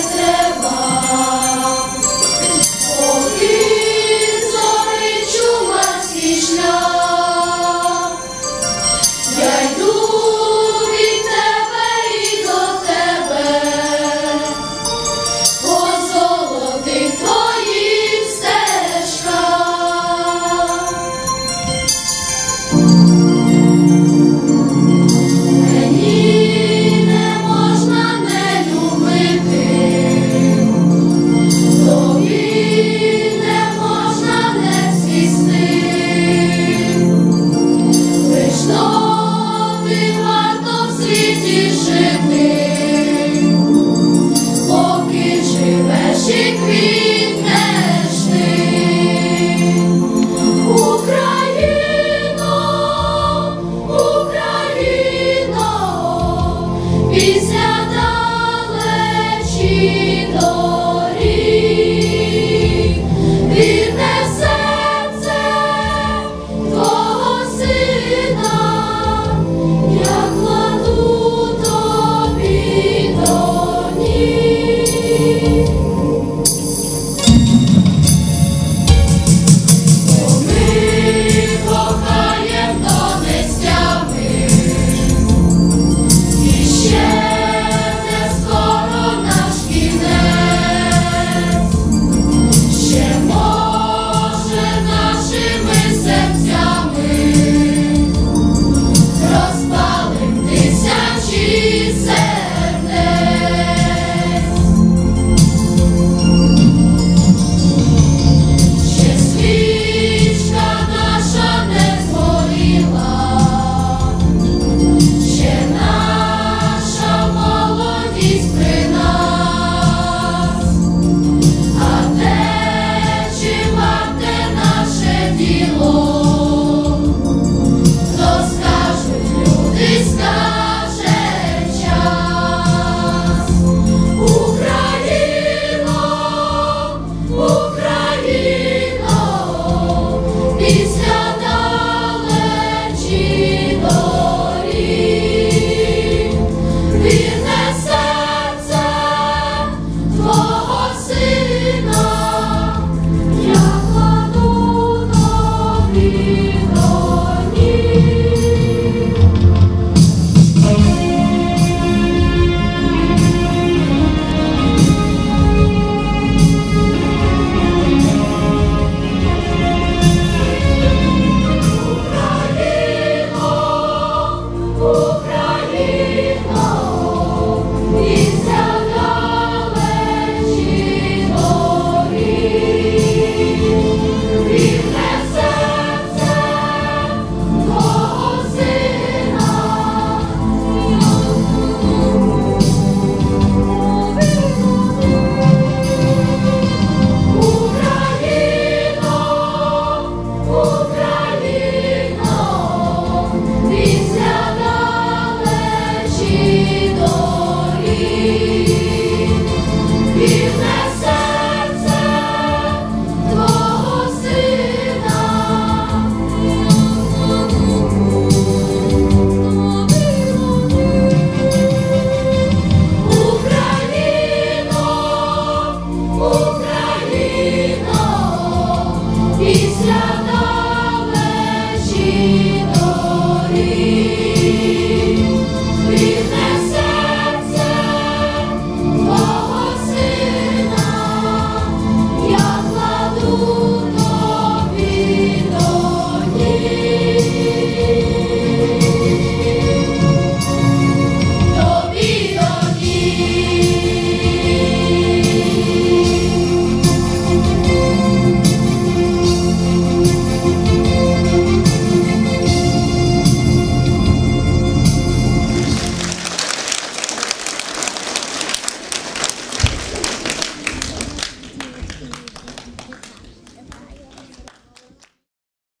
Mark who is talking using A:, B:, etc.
A: Petre. жити, поки живеш і квітнеш ти, Україно, Україно, після далечі до. Espíritu.